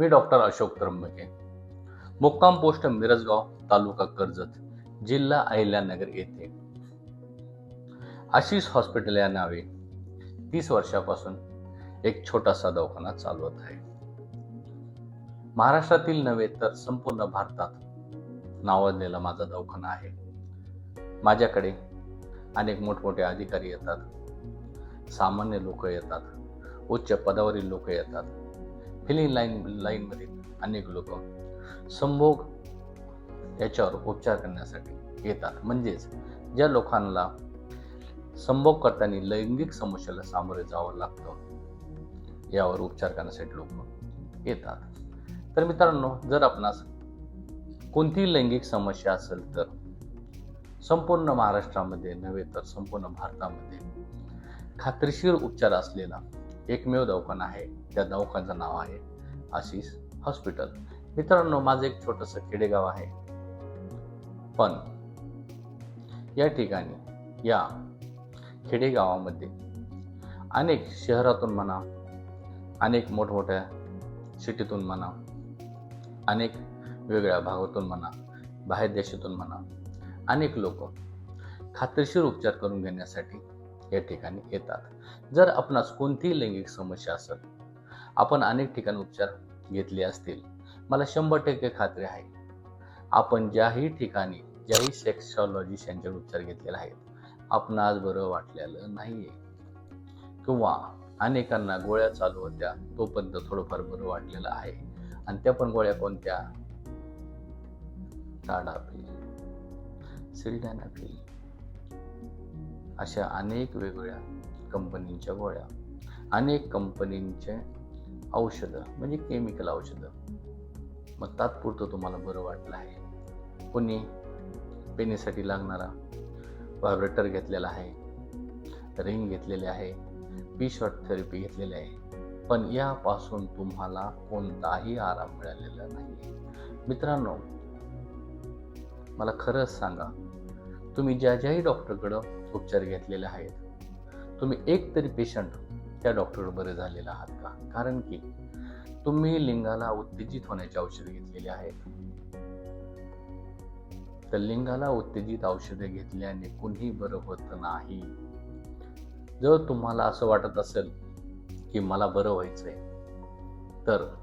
मी doctor Ashok त्र्यंबके मुक्काम post Mirajgaon तालुका कर्जत जिल्हा अहिल्यानगर येथे. आशिष हॉस्पिटल या नावे तीस वर्षापासून एक छोटासा दवाखाना चालवत आहे. महाराष्ट्रातील नव्हे तर संपूर्ण भारतात नावाजलेला माझा दवाखाना आहे. माझ्याकडे अनेक मोठमोठे अधिकारी येतात. सामान्य लोक येतात. उच्च पदावरील लोक येतात. फिलिंग लाईन लाईनमधील अनेक लोक संभोग याच्यावर उपचार करण्यासाठी येतात. म्हणजेच ज्या लोकांना संभोग करताना लैंगिक समस्येला सामोरे जावं लागतं यावर उपचार करण्यासाठी लोक येतात. तर मित्रांनो जर आपणास कोणतीही लैंगिक समस्या असेल तर संपूर्ण महाराष्ट्रामध्ये नव्हे तर संपूर्ण भारतामध्ये खात्रीशीर उपचार असलेला एकमेव दवाखाना आहे. त्या दवाखान्याचं नाव आहे आशिष हॉस्पिटल. मित्रांनो माझं एक छोटंसं खेडेगाव आहे. पण या ठिकाणी या खेडेगावामध्ये अनेक शहरातून म्हणा अनेक मोठमोठ्या सिटीतून म्हणा अनेक वेगळ्या भागातून म्हणा बाहेर देशातून म्हणा अनेक लोक खात्रीशीर उपचार करून घेण्यासाठी या ठिकाणी येतात. जर आपणास कोणतीही लैंगिक समस्या असेल आपण अनेक ठिकाणी उपचार घेतले असतील मला शंभर टक्के खात्री आहे. आपण ज्याही ठिकाणी ज्याही सेक्सॉलॉजिस्ट यांच्यावर उपचार घेतलेले आहेत आपण आज बरं वाटलेलं नाहीये. किंवा अनेकांना गोळ्या चालू होत्या तोपर्यंत थोडंफार बरं वाटलेलं आहे. आणि त्या पण गोळ्या कोणत्या? टाडाफिल सिल्डॅनाफिल अशा अनेक वेगवेगळ्या कंपनीच्या गोळ्या अनेक कंपनींचे औषधं म्हणजे केमिकल औषधं. मग तात्पुरतं तुम्हाला बरं वाटलं आहे. कोणी पेनीसाठी लागणारा व्हायब्रेटर घेतलेला आहे रिंग घेतलेले आहे पी शॉर्ट थेरपी घेतलेली आहे. पण यापासून तुम्हाला कोणताही आराम मिळालेला नाही. मित्रांनो मला खरंच सांगा तुम्ही ज्या ज्याही डॉक्टरकडं उपचार घेतलेले आहेत तुम्ही एक तरी पेशंट त्या डॉक्टरवर बरे झालेला आहात का? कारण की तुम्ही लिंगाला उत्तेजित होण्याची औषधे घेतलेली आहेत. तर लिंगाला उत्तेजित औषधे घेतल्याने कुणीही बरं होत नाही. जर तुम्हाला असं वाटत असेल की मला बरं व्हायचंय तर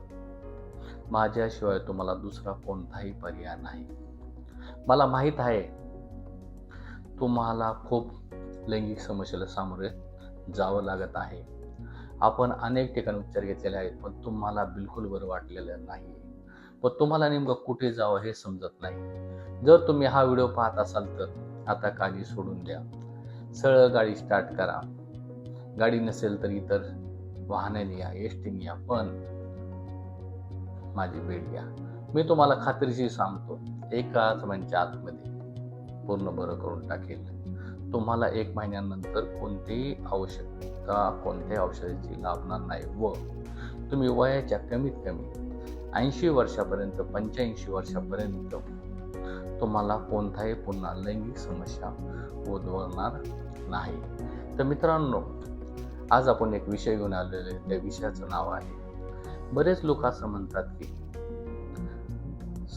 माझ्याशिवाय तुम्हाला दुसरा कोणताही पर्याय नाही. मला माहीत आहे तुम्हाला खूप लैंगिक समस्येला सामोरे जावं लागत आहे. आपण अनेक ठिकाणी उपचार घेतलेले आहेत पण तुम्हाला बिलकुल बरं वाटलेलं नाही. पण तुम्हाला नेमकं कुठे जावं हे समजत नाही. जर तुम्ही हा व्हिडिओ पाहत असाल तर आता काळजी सोडून द्या. सरळ गाडी स्टार्ट करा. गाडी नसेल तर इतर वाहनाने या एसटीने या पण माझी भेट घ्या मी तुम्हाला खात्रीशी सांगतो एकाच महिन्याच्या आतमध्ये पूर्ण बरं करून टाकेल. तुम्हाला एक महिन्यानंतर कोणतीही आवश्यकता कोणत्याही औषधाची लाभणार नाही व तुम्ही वयाच्या कमीत कमी ऐंशी वर्षापर्यंत पंच्याऐंशी वर्षापर्यंत तुम्हाला कोणताही पुन्हा लैंगिक समस्या उद्भवणार नाही. तर मित्रांनो आज आपण एक विषय घेऊन आलेले त्या विषयाचं नाव आहे बरेच लोक असं म्हणतात की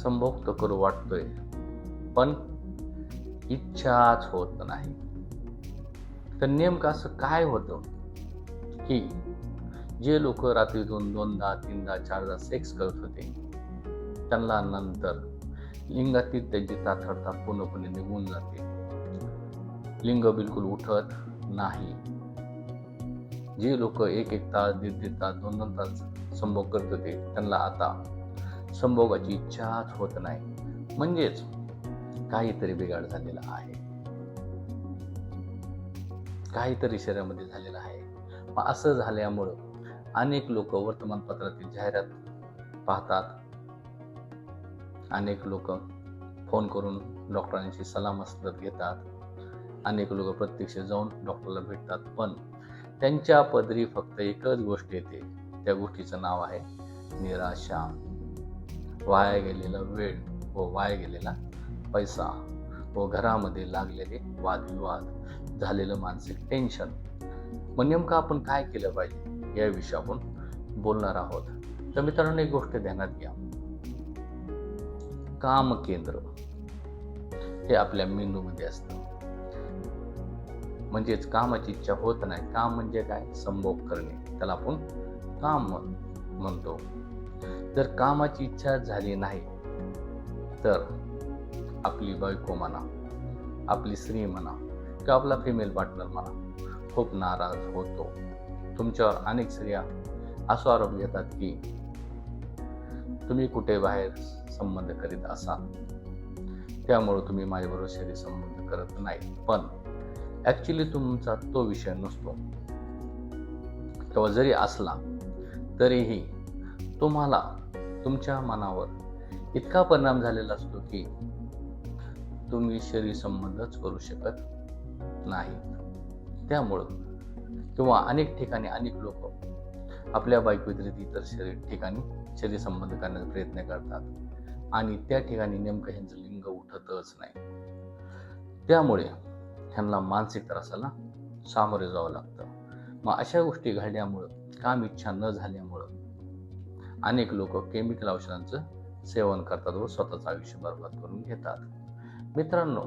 संभोग तर करू वाटतोय पण इच्छाच होत नाही. तर नेमकं असं काय होतं? की जे लोक रात्रीतून दोनदा तीनदा चारदा सेक्स करत होते त्यांना नंतर लिंगातील त्यांची ताथडता पूर्णपणे निघून जाते. लिंग बिलकुल उठत नाही. जे लोक एक एक तास दीड दीड तास दोन दोन तास संभोग करत होते त्यांना आता संभोगाची इच्छाच होत नाही. म्हणजेच काहीतरी बिघाड झालेला आहे. काहीतरी शरीरामध्ये झालेलं आहे. मग असं झाल्यामुळं अनेक लोक वर्तमानपत्रातील जाहिरात पाहतात. अनेक लोक फोन करून डॉक्टरांशी सलामसलत घेतात. अनेक लोक प्रत्यक्ष जाऊन डॉक्टरला भेटतात. पण त्यांच्या पदरी फक्त एकच गोष्ट येते. त्या गोष्टीचं नाव आहे निराशा. वाया गेलेला वेळ व वाया गेलेला पैसा व घरामध्ये लागलेले वादविवाद. झालेलं मानसिक टेन्शन मग नेमकं आपण काय केलं पाहिजे? याविषयी आपण बोलणार आहोत. तर मित्रांनो एक गोष्ट ध्यानात घ्या. काम केंद्र हे आपल्या मेंदूमध्ये असतं. म्हणजेच कामाची इच्छा होत नाही. काम म्हणजे काय? संभोग करणे. त्याला आपण काम म्हणतो. जर कामाची इच्छा झाली नाही तर आपली बायको म्हणा आपली स्त्री म्हणा का आपला फिमेल पार्टनर मला खूप नाराज होतो. तुमच्यावर अनेक स्त्रिया असा आरोप घेतात की तुम्ही कुठे बाहेर संबंध करीत असाल. त्यामुळे तुम्ही माझ्याबरोबर शरीर संबंध करत नाही. पण ॲक्च्युली तुमचा तो विषय नसतो. किंवा जरी असला तरीही तुम्हाला तुमच्या मनावर इतका परिणाम झालेला असतो की तुम्ही शरीर संबंधच करू शकत नाही. त्यामुळं किंवा अनेक ठिकाणी अनेक लोक आपल्या बाईक व्यतिरिक्त इतर शरीर ठिकाणी शरीर संबंध करण्याचा प्रयत्न करतात. आणि त्या ठिकाणी नेमकं ह्यांचं लिंग उठतच नाही. त्यामुळे ह्यांना मानसिक त्रासाला सामोरे जावं लागतं. मग अशा गोष्टी घडल्यामुळं काम इच्छा न झाल्यामुळं अनेक लोक केमिकल औषधांचं सेवन करतात व स्वतःचं आयुष्य बर्बाद करून घेतात. मित्रांनो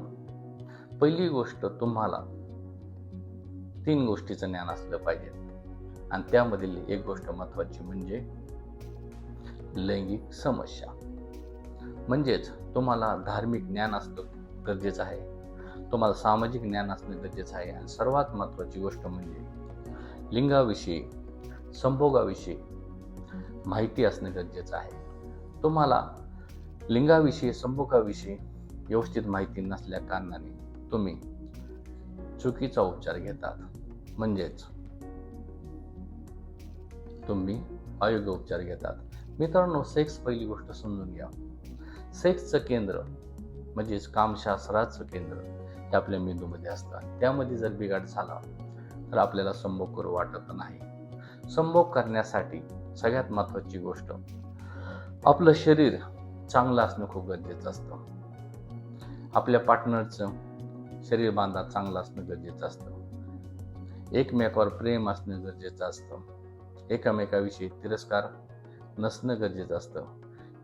पहिली गोष्ट तुम्हाला तीन गोष्टीचं ज्ञान असलं पाहिजे. आणि त्यामधील एक गोष्ट महत्वाची म्हणजे लैंगिक समस्या. म्हणजेच तुम्हाला धार्मिक ज्ञान असणं गरजेचं आहे. तुम्हाला सामाजिक ज्ञान असणं गरजेचं आहे. आणि सर्वात महत्त्वाची गोष्ट म्हणजे लिंगाविषयी संभोगाविषयी माहिती असणं गरजेचं आहे. तुम्हाला लिंगाविषयी संभोगाविषयी व्यवस्थित माहिती नसल्या कारणाने तुम्ही चुकीचा उपचार घेतात. म्हणजेच तुम्ही अयोग्य उपचार घेतात. मित्रांनो सेक्स पहिली गोष्ट समजून घ्या. सेक्सचं केंद्र म्हणजेच कामशास्त्राचं केंद्र हे आपल्या मेंदूमध्ये असतात. त्यामध्ये जर बिघाड झाला तर आपल्याला संभोग करू वाटत नाही. संभोग करण्यासाठी सगळ्यात महत्त्वाची गोष्ट आपलं शरीर चांगलं असणं खूप गरजेचं असतं. आपल्या पार्टनरचं शरीर बांधा चांगलं असणं गरजेचं असतं. एकमेकावर प्रेम असणं गरजेचं असतं. एकामेकाविषयी तिरस्कार नसणं गरजेचं असतं.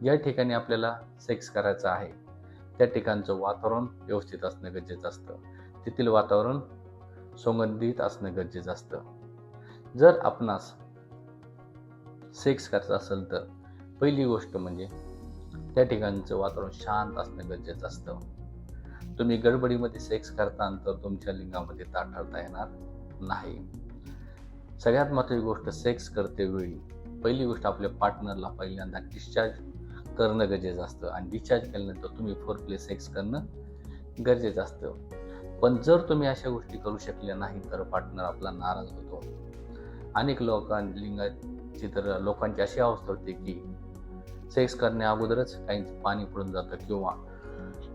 ज्या ठिकाणी आपल्याला सेक्स करायचं आहे. त्या ठिकाणचं वातावरण व्यवस्थित असणं गरजेचं असतं. तेथील वातावरण सुगंधित असणं गरजेचं असतं. जर आपणास सेक्स करायचं असेल तर पहिली गोष्ट म्हणजे त्या ठिकाणचं वातावरण शांत असणं गरजेचं असतं. तुम्ही गडबडीमध्ये सेक्स करता तर तुमच्या लिंगामध्ये ताठरता येणार नाही. सगळ्यात महत्त्वाची गोष्ट सेक्स करते वेळी. पहिली गोष्ट आपल्या पार्टनरला पहिल्यांदा डिस्चार्ज करणं गरजेचं असतं आणि डिस्चार्ज केल्यानंतर तुम्ही फोर प्ले सेक्स करणं गरजेचं असतं. पण जर तुम्ही अशा गोष्टी करू शकल्या नाही तर पार्टनर आपला नाराज होतो. अनेक लोकां लिंगाची तर लोकांची अशी अवस्था होते की सेक्स करण्या अगोदरच काही पाणी पडून जातं किंवा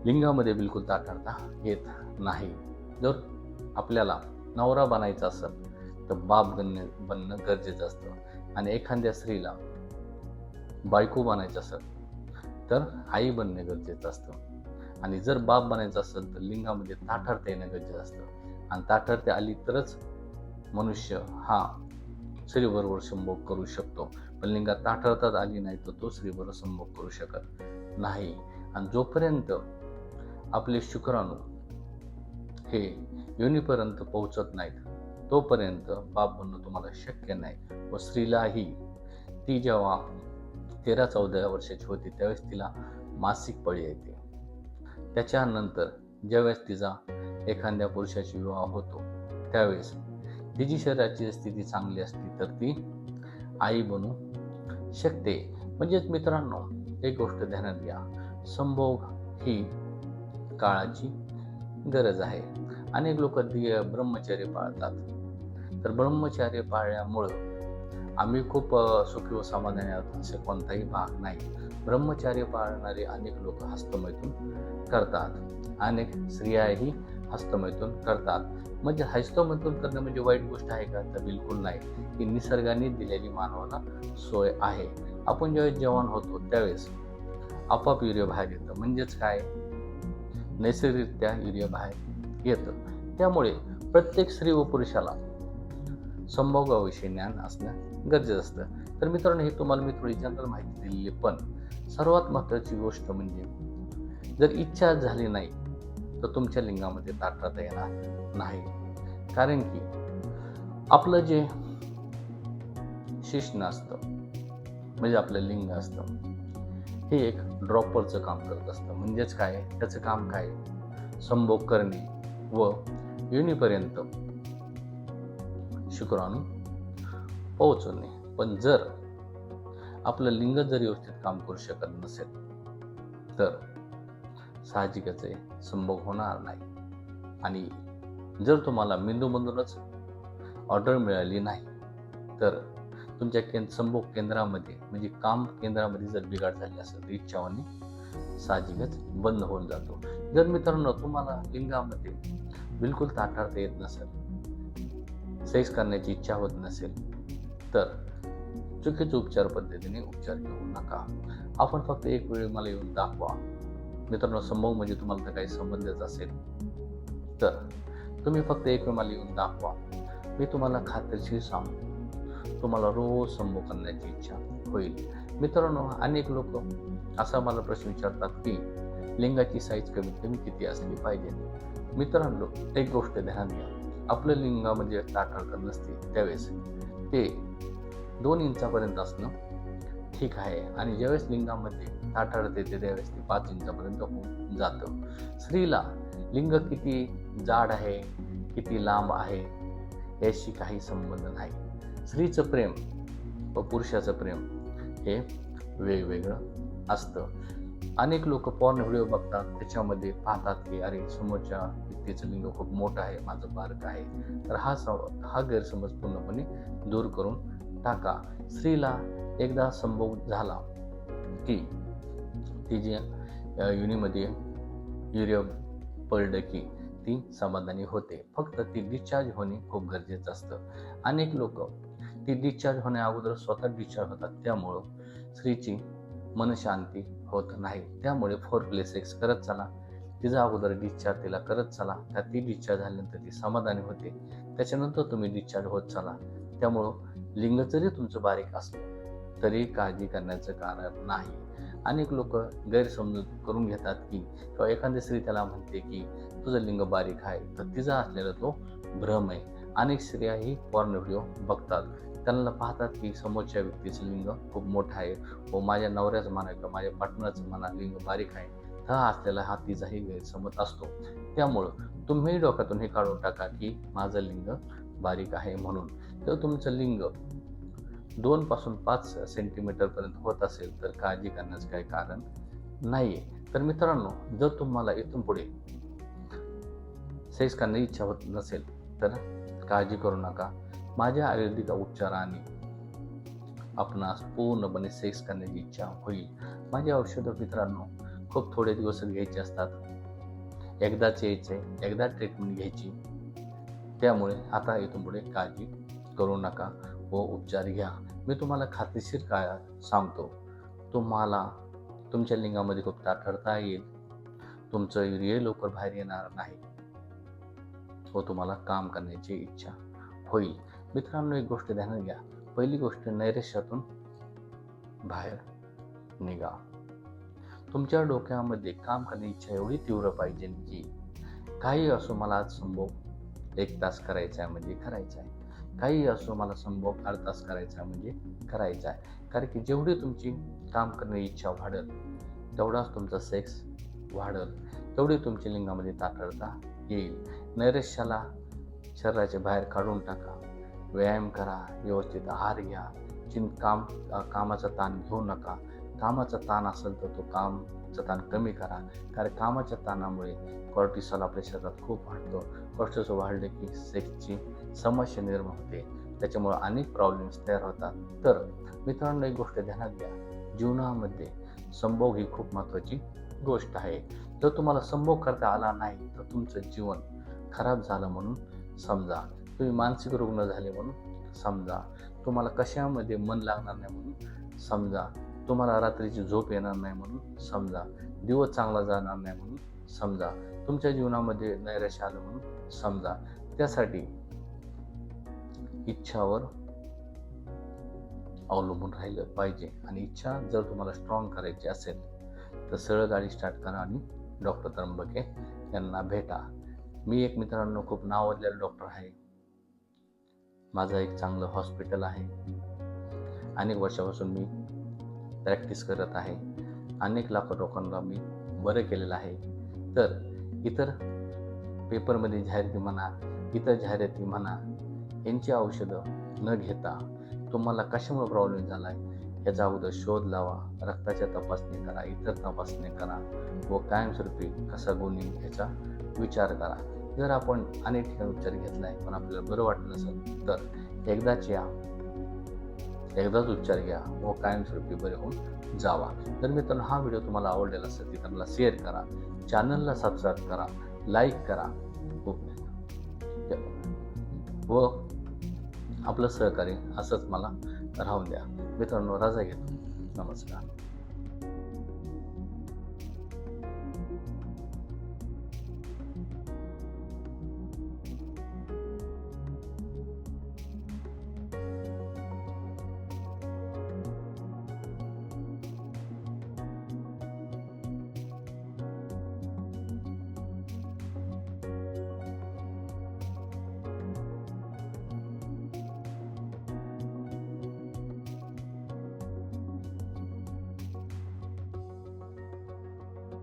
लिंगामध्ये बिलकुल ताठरता येत नाही. जर आपल्याला नवरा बनायचा असेल तर बाप बनणे बनणं गरजेचं असतं. आणि एखाद्या स्त्रीला बायको बनायचं असेल तर आई बनणे गरजेचं असतं. आणि जर बाप बनायचं असेल तर लिंगामध्ये ताठरता येणं गरजेचं असतं. आणि ताठरते आली तरच मनुष्य हा स्त्रीबरोबर संभोग करू शकतो. पण लिंगात ताठरतात आली नाही तर तो स्त्रीबरोबर संभोग करू शकत नाही. आणि जोपर्यंत आपले शुक्राणू हे योनीपर्यंत पोहोचत नाहीत. तोपर्यंत बाप बनणं तुम्हाला शक्य नाही. व स्त्रीलाही ती जेव्हा तेरा चौदा वर्षाची होती त्यावेळेस तिला मासिक पळी येते. त्याच्यानंतर ज्यावेळेस तिचा एखाद्या पुरुषाची विवाह होतो त्यावेळेस तिची शरीराची स्थिती चांगली असली तर ती आई बनू शकते. म्हणजेच मित्रांनो एक गोष्ट ध्यानात घ्या. संभोग ही काळाची गरज आहे. अनेक लोक ब्रह्मचर्य पाळतात. तर ब्रह्मचर्य पाळल्यामुळं आम्ही खूप सुखी व समाधानी आहोत असे कोणताही भाग नाही. ब्रह्मचार्य पाळणारे अनेक लोक हस्तमैथून करतात. अनेक स्त्रियाही हस्तमैथून करतात. म्हणजे हस्तमैथून करणं म्हणजे वाईट गोष्ट आहे का? तर बिलकुल नाही. ही निसर्गाने दिलेली मानवाला सोय आहे. आपण ज्यावेळेस जेवण होतो त्यावेळेस आपाप युरिया बाहेर येतं. म्हणजेच काय? नैसर्गिकरित्या युरिया बाहेर येतं. त्यामुळे प्रत्येक स्त्री व पुरुषाला संभोगाविषयी ज्ञान असणं गरजेचं असतं. तर मित्रांनो हे तुम्हाला मी थोडी जनरल माहिती दिलेली पण सर्वात महत्त्वाची गोष्ट म्हणजे जर इच्छा झाली नाही तर तुमच्या लिंगामध्ये ताटता येणार नाही. कारण की आपलं जे शिष्ण असतं म्हणजे आपलं लिंग असतं हे एक ड्रॉपरचं काम करत असतं. म्हणजेच काय? त्याचं काम काय? संभोग करणे व युनीपर्यंत शुक्राणू पोहोचवणे. पण जर आपलं लिंग जर व्यवस्थित काम करू शकत नसेल तर साहजिकच आहे संभोग होणार नाही. आणि जर तुम्हाला मेंदूमधूनच ऑर्डर मिळाली नाही तर तुमच्या केंद्र संभोग केंद्रामध्ये म्हणजे काम केंद्रामध्ये जर बिघाड झाली असेल तर इच्छावाने साहजिकच बंद होऊन जातो. जर मित्रांनो तुम्हाला लिंगामध्ये बिलकुल ताठारता येत नसेल सेक्स करण्याची इच्छा होत नसेल तर चुकीच्या उपचार पद्धतीने उपचार घेऊ नका. आपण फक्त एक वेळ मला येऊन दाखवा. मित्रांनो संभोग म्हणजे तुम्हाला तर काही संबंधच असेल तर तुम्ही फक्त एक वेळ मला येऊन दाखवा. मी तुम्हाला खात्रीशीर सांगतो. तुम्हाला रोज संभोग करण्याची इच्छा होईल. मित्रांनो अनेक लोक असा मला प्रश्न विचारतात की लिंगाची साईज कमीत कमी किती असली पाहिजे? मित्रांनो एक गोष्ट ध्यानात घ्या. आपलं लिंगामध्ये म्हणजे ताटाळकर नसते त्यावेळेस. ते दोन इंचापर्यंत असणं ठीक आहे. आणि ज्यावेळेस लिंगामध्ये ताटाळत येते त्यावेळेस ते पाच इंचापर्यंत होऊन जातं. स्त्रीला लिंग किती जाड आहे किती लांब आहे याशी काही संबंध नाही. स्त्रीचं प्रेम व पुरुषाचं प्रेम हे वेगवेगळं असतं. अनेक लोक पॉर्न व्हिडिओ बघतात त्याच्यामध्ये पाहतात की अरे समोरच्या व्यक्तीचं लिंग खूप मोठं आहे माझं बारक आहे. तर हा सम हा गैरसमज पूर्णपणे दूर करून टाका. स्त्रीला एकदा संभोग झाला की ती जी युनिमध्ये युनीमध्ये युरिया पडलं की ती समाधानी होते. फक्त ती डिस्चार्ज होणे खूप गरजेचं असतं. अनेक लोक ती डिस्चार्ज होण्या अगोदर स्वतः डिस्चार्ज होतात. त्यामुळं स्त्रीची मनशांती होत नाही. त्यामुळे फोर प्ले सेक्स करत चला. तिचा अगोदर डिस्चार्ज तिला करत चला. त्या ती डिस्चार्ज झाल्यानंतर ती समाधानी होते. त्याच्यानंतर तुम्ही डिस्चार्ज होत चला. त्यामुळं लिंग जरी तुमचं बारीक असलं तरी काळजी करण्याचं कारण नाही. अनेक लोक गैरसमजूत करून घेतात की किंवा एखादी स्त्री त्याला म्हणते की तुझं लिंग बारीक आहे. तर तिचा असलेला तो भ्रम आहे. अनेक स्त्रियाही पॉर्न व्हिडिओ बघतात. त्यांना पाहतात की समोरच्या व्यक्तीचं लिंग खूप मोठं आहे. व माझ्या नवऱ्याचं म्हणा किंवा माझ्या पार्टनरचं म्हणा लिंग बारीक आहे. हा असलेला हा तिचाही गैरसमज असतो. त्यामुळं तुम्ही डोक्यातून हे काढून टाका की माझं लिंग बारीक आहे म्हणून. तर तुमचं लिंग दोन पासून पाच सेंटीमीटर पर्यंत होत असेल तर काळजी करण्याचं काही कारण नाहीये. तर मित्रांनो जर तुम्हाला इथून पुढे सेक्स करण्याची इच्छा होत नसेल तर काळजी करू नका. माझ्या आयुर्वेदिक उपचाराने आपणास पूर्णपणे सेक्स करण्याची इच्छा होईल. माझे औषधं मित्रांनो खूप थोडे दिवस घ्यायचे असतात. एकदाच यायचे एकदा ट्रीटमेंट घ्यायची. त्यामुळे आता इथून पुढे काळजी करू नका व उपचार घ्या. मी तुम्हाला खात्रीशीर काय सांगतो? तुम्हाला तुमच्या लिंगामध्ये खूप ताठरता येईल. तुमचं युरिये लवकर बाहेर येणार नाही. व तुम्हाला काम करण्याची इच्छा होईल. मित्रांनो एक गोष्ट ध्यानात घ्या. पहिली गोष्ट नैराश्यातून बाहेर निघा. तुमच्या डोक्यामध्ये काम करण्याची इच्छा एवढी तीव्र पाहिजे की काही असो मला आज संभोग एक तास करायचा आहे म्हणजे करायचा आहे. काही असो मला संभोग अर्ध तास करायचा आहे म्हणजे करायचा आहे. कारण की जेवढी तुमची काम करण्याची इच्छा वाढेल तेवढाच तुमचा सेक्स वाढल. तेवढी तुमच्या लिंगामध्ये तातडता येईल. नैराश्याला शरीराच्या बाहेर काढून टाका. व्यायाम करा व्यवस्थित आहार घ्या. चिं काम कामाचा ताण घेऊ नका. कामाचा ताण असेल तर तो कामचा ताण कमी करा. कारण कामाच्या ताणामुळे कॉर्टिसॉल आपल्या शरीरात खूप वाढतो. कॉर्टिसॉल वाढले की सेक्सची समस्या निर्माण होते. त्याच्यामुळे अनेक प्रॉब्लेम्स तयार होतात. तर मित्रांनो एक गोष्ट ध्यानात घ्या. जीवनामध्ये संभोग ही खूप महत्त्वाची गोष्ट आहे. जर तुम्हाला संभोग करता आला नाही तर तुमचं जीवन खराब झालं म्हणून समजा. तुम्ही मानसिक रुग्ण झाले म्हणून समजा. तुम्हाला कशामध्ये मन लागणार नाही म्हणून समजा. तुम्हाला रात्रीची झोप येणार नाही म्हणून समजा. दिवस चांगला जाणार नाही म्हणून समजा. तुमच्या जीवनामध्ये नैराश्य आलं म्हणून समजा. त्यासाठी इच्छावर अवलंबून राहिलं पाहिजे आणि इच्छा जर तुम्हाला स्ट्रॉंग करायची असेल तर सरळ गाडी स्टार्ट करा आणि डॉक्टर त्र्यंबके यांना भेटा. मी एक मित्रांनो खूप नावाजलेला डॉक्टर आहे. माझं एक चांगलं हॉस्पिटल आहे. अनेक वर्षापासून मी प्रॅक्टिस करत आहे. अनेक लाखो लोकांना मी बरं केलेलं आहे. तर इतर पेपरमध्ये जाहिराती म्हणा इतर जाहिराती म्हणा यांची औषधं न घेता तुम्हाला कशामुळे प्रॉब्लेम झाला आहे याचा अगोदर शोध लावा रक्ताच्या तपासणी करा इतर तपासणी करा व कायमस्वरूपी कसा गुन्हे याचा विचार करा. जर आपण अनेक ठिकाणी उपचार घेतला आहे पण आपल्याला बरं वाटत नसेल तर एकदाच या. एकदाच उपचार घ्या. व कायमस्वरूपी बरे होऊन जावा. तर मित्रांनो हा व्हिडिओ तुम्हाला आवडलेला असेल तर मला शेअर करा. चॅनलला सबस्क्राईब करा. लाईक करा. व आपलं सहकार्य असंच मला राहून द्या. मित्रांनो रजा घेतो. नमस्कार.